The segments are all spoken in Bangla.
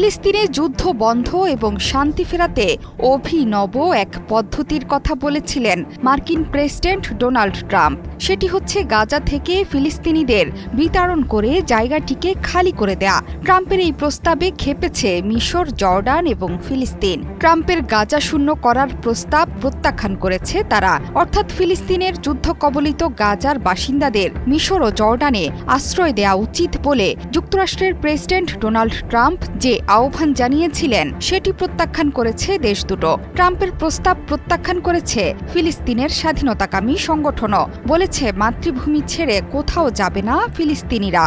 ফিলিস্তিনে যুদ্ধ বন্ধ এবং শান্তি ফেরাতে অভিনব এক পদ্ধতির কথা বলেছিলেন মার্কিন প্রেসিডেন্ট ডোনাল্ড ট্রাম্প। সেটি হচ্ছে গাজা থেকে ফিলিস্তিনিদের বিতাড়ন করে জায়গাটিকে খালি করে দেয়া। ট্রাম্পের এই প্রস্তাবে খেপেছে মিশর, জর্ডান এবং ফিলিস্তিন। ট্রাম্পের গাজা শূন্য করার প্রস্তাব প্রত্যাখ্যান করেছে তারা। অর্থাৎ ফিলিস্তিনের যুদ্ধ কবলিত গাজার বাসিন্দাদের মিশর ও জর্ডানে আশ্রয় দেয়া উচিত বলে যুক্তরাষ্ট্রের প্রেসিডেন্ট ডোনাল্ড ট্রাম্প যে আহ্বান জানিয়েছিলেন, সেটি প্রত্যাখ্যান করেছে দেশ দুটো। ট্রাম্পের প্রস্তাব প্রত্যাখ্যান করেছে ফিলিস্তিনের স্বাধীনতাকামী সংগঠনও বলেছে মাতৃভূমি ছেড়ে কোথাও যাবে না ফিলিস্তিনিরা।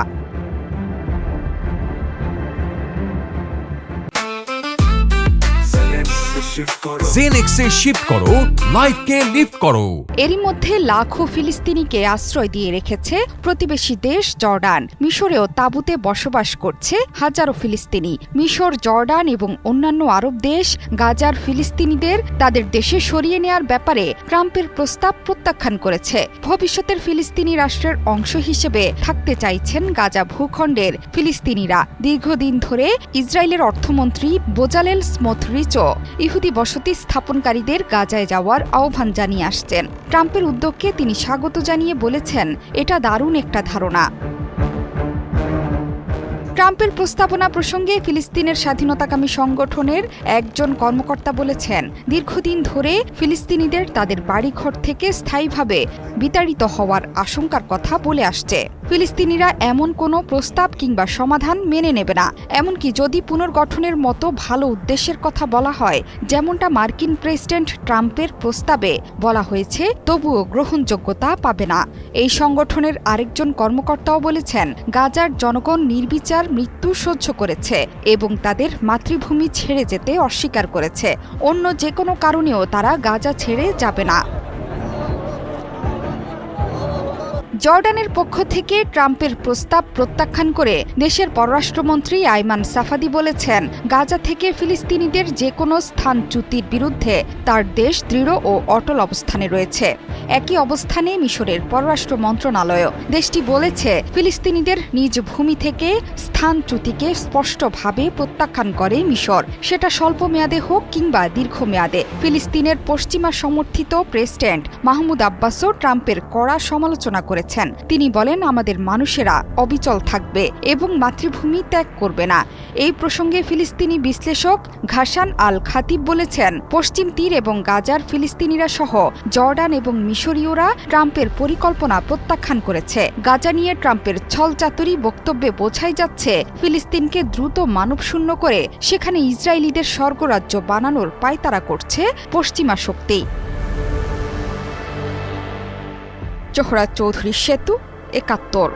জেনেক্সে শিফট করো লাইফকে লিফট করো। এরই মধ্যে লাখো ফিলিস্তিনিকে আশ্রয় দিয়ে রেখেছে প্রতিবেশী দেশ জর্ডান। মিশরেও তাঁবুতে বসবাস করছে হাজারো ফিলিস্তিনি। মিশর জর্ডান এবং অন্যান্য আরব দেশ গাজার ফিলিস্তিনিদের তাদের দেশে সরিয়ে নেয়ার ব্যাপারে ট্রাম্পের প্রস্তাব প্রত্যাখ্যান করেছে। ভবিষ্যতের ফিলিস্তিনি রাষ্ট্রের অংশ হিসেবে থাকতে চাইছেন গাজা ভূখণ্ডের ফিলিস্তিনিরা। দীর্ঘদিন ধরে ইসরায়েলের অর্থমন্ত্রী বোজালেল স্মোথরিচও ইহুদি বসতি স্থাপনকারীদের গাজায় যাওয়ার আহ্বান জানিয়ে আসছেন। ট্রাম্পের উদ্যোগকে তিনি স্বাগত জানিয়ে বলেছেন, এটা দারুণ একটা ধারণা। ট্রাম্পের প্রস্তাবনা প্রসঙ্গে ফিলিস্তিনের স্বাধীনতাকামী সংগঠনের একজন কর্মকর্তা বলেছেন, দীর্ঘদিন ধরে ফিলিস্তিনিদের তাদের বাড়িঘর থেকে স্থায়ীভাবে বিতাড়িত হওয়ার আশঙ্কার কথা বলে আসছে। ফিলিস্তিনিরা এমন কোনো প্রস্তাব কিংবা সমাধান মেনে নেবে না। এমনকি যদি পুনর্গঠনের মতো ভালো উদ্দেশ্যের কথা বলা হয়, যেমনটা মার্কিন প্রেসিডেন্ট ট্রাম্পের প্রস্তাবে বলা হয়েছে, তবুও গ্রহণযোগ্যতা পাবে না। এই সংগঠনের আরেকজন কর্মকর্তাও বলেছেন, গাজার জনগণ নির্বিচার মৃত্যু সহ্য করেছে এবং তাদের মাতৃভূমি ছেড়ে যেতে অস্বীকার করেছে। অন্য যে কোনো কারণেও তারা গাজা ছেড়ে যাবে না। জর্ডানের পক্ষ থেকে ট্রাম্পের প্রস্তাব প্রত্যাখ্যান করে দেশের পররাষ্ট্রমন্ত্রী আইমান সাফাদি বলেছেন, গাজা থেকে ফিলিস্তিনিদের যে কোনো স্থানচ্যুতির বিরুদ্ধে তার দেশ দৃঢ় ও অটল অবস্থানে রয়েছে। একই অবস্থানে মিশরের পররাষ্ট্র মন্ত্রণালয়ও দেশটি বলেছে, ফিলিস্তিনিদের নিজ ভূমি থেকে স্থানচ্যুতিকে স্পষ্টভাবে প্রত্যাখ্যান করে মিশর। সেটা স্বল্প মেয়াদে হোক কিংবা দীর্ঘমেয়াদে ফিলিস্তিনের পশ্চিমা সমর্থিত প্রেসিডেন্ট মাহমুদ আব্বাসও ট্রাম্পের কড়া সমালোচনা করেছেন। তিনি বলেন, আমাদের মানুষেরা অবিচল থাকবে এবং মাতৃভূমি ত্যাগ করবে না। এই প্রসঙ্গে ফিলিস্তিনি বিশ্লেষক ঘাসান আল খাতিব বলেছেন, পশ্চিম তীর এবং গাজার ফিলিস্তিনিরা সহ জর্ডান এবং মিশরীয়রা ট্রাম্পের পরিকল্পনা প্রত্যাখ্যান করেছে। গাজা নিয়ে ট্রাম্পের ছলচাতুরি বক্তব্যে বোঝাই যাচ্ছে, ফিলিস্তিনকে দ্রুত মানবশূন্য করে সেখানে ইসরায়েলিদের স্বর্গরাজ্য বানানোর পায়তারা করছে পশ্চিমা শক্তি। জোহরা চৌধুরী সেতু একাত্তর।